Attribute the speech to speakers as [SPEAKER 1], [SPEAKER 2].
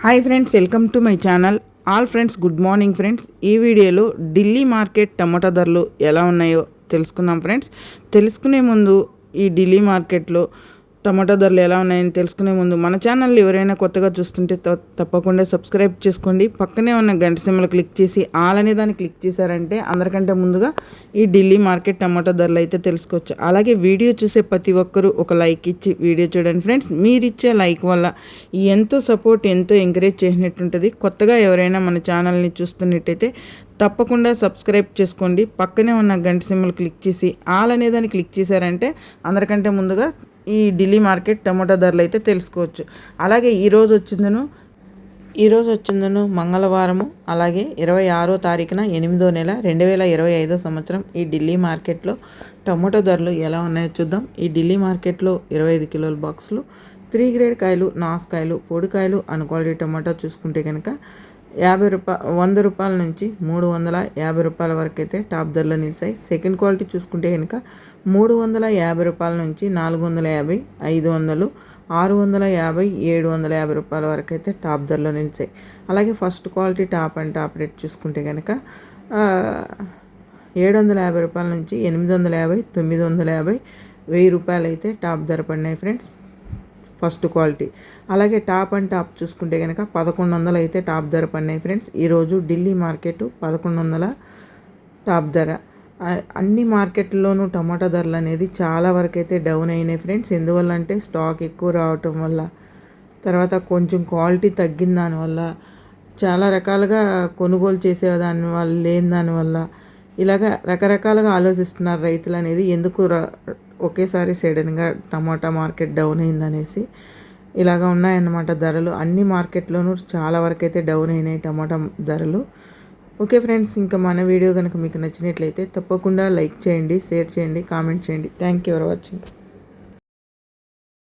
[SPEAKER 1] Hi friends welcome to my channel all friends good morning friends ఈ వీడియోలో Delhi market టమాటా ధరలు ఎలా ఉన్నాయో తెలుసుకుందాం ఫ్రెండ్స్ తెలుసుకునే ముందు ఈ ఢిల్లీ మార్కెట్లో టమాటా ధరలు ఎలా ఉన్నాయని తెలుసుకునే ముందు మన ఛానల్ ఎవరైనా కొత్తగా చూస్తుంటే త- తప్పకుండా సబ్స్క్రైబ్ చేసుకోండి. పక్కనే ఉన్న గంట సిమ్మలు క్లిక్ చేసి ఆల్ అనే దాన్ని క్లిక్ చేశారంటే అందరికంటే ముందుగా ఈ ఢిల్లీ మార్కెట్ టమాటా ధరలు అయితే తెలుసుకోవచ్చు. అలాగే వీడియో చూసే ప్రతి ఒక్కరూ ఒక లైక్ ఇచ్చి వీడియో చూడండి. ఫ్రెండ్స్ మీరు ఇచ్చే లైక్ వల్ల ఎంతో సపోర్ట్ ఎంతో ఎంకరేజ్ చేసినట్టుంటుంది కొత్తగా ఎవరైనా మన ఛానల్ని చూస్తున్నట్టయితే తప్పకుండా సబ్స్క్రైబ్ చేసుకోండి. పక్కనే ఉన్న గంట సిమ్మలు క్లిక్ చేసి ఆల్ అనేదాన్ని క్లిక్ చేశారంటే అందరికంటే ముందుగా ఈ ఢిల్లీ మార్కెట్ టమాటా ధరలు అయితే తెలుసుకోవచ్చు. అలాగే ఈరోజు వచ్చిందను ఈరోజు వచ్చిందను మంగళవారము అలాగే ఇరవై ఆరో తారీఖున ఎనిమిదో నెల రెండు వేల ఇరవై ఐదో సంవత్సరం ఈ ఢిల్లీ మార్కెట్లో టమాటో ధరలు ఎలా ఉన్నాయో చూద్దాం. ఈ ఢిల్లీ మార్కెట్లో ఇరవై ఐదు కిలోల బాక్సులు త్రీ గ్రేడ్ కాయలు నాసుకాయలు పొడికాయలు అన్ క్వాలిటీ టమాటా చూసుకుంటే కనుక యాభై రూపా వంద రూపాయల నుంచి మూడు వందల యాభై రూపాయల వరకు అయితే టాప్ ధరలో నిలిచాయి. సెకండ్ క్వాలిటీ చూసుకుంటే కనుక మూడు వందల యాభై రూపాయల నుంచి నాలుగు వందల యాభై ఐదు వందలు ఆరు వందల యాభై ఏడు వందల యాభై రూపాయల వరకు అయితే టాప్ ధరలో నిలిచాయి. అలాగే first quality top and top rate చూసుకుంటే కనుక ఏడు వందల యాభై రూపాయల నుంచి ఎనిమిది వందల యాభై తొమ్మిది వందల యాభై వెయ్యి రూపాయలు అయితే టాప్ ధర పడినాయి ఫ్రెండ్స్. First quality. అలాగే టాప్ అండ్ టాప్ చూసుకుంటే కనుక పదకొండు వందలు అయితే టాప్ ధర పడినాయి ఫ్రెండ్స్. ఈరోజు ఢిల్లీ మార్కెట్ పదకొండు వందల టాప్ ధర. అన్ని మార్కెట్లోనూ టమాటా ధరలు అనేది చాలా వరకు అయితే డౌన్ అయినాయి ఫ్రెండ్స్. ఎందువల్ల అంటే స్టాక్ ఎక్కువ రావటం వల్ల తర్వాత కొంచెం క్వాలిటీ తగ్గిన దానివల్ల చాలా రకాలుగా కొనుగోలు చేసే దాని వల్ల లేని దానివల్ల ఇలాగ రకరకాలుగా ఆలోచిస్తున్నారు రైతులు అనేది. ఎందుకు ఒకేసారి సడన్గా టమాటా మార్కెట్ డౌన్ అయిందనేసి ఇలాగ ఉన్నాయన్నమాట ధరలు. అన్ని మార్కెట్లోనూ చాలా వరకు అయితే డౌన్ అయినాయి టమాటా ధరలు. ఓకే ఫ్రెండ్స్ ఇంకా మన వీడియో కనుక మీకు నచ్చినట్లయితే తప్పకుండా లైక్ చేయండి షేర్ చేయండి కామెంట్ చేయండి. Thank you for watching.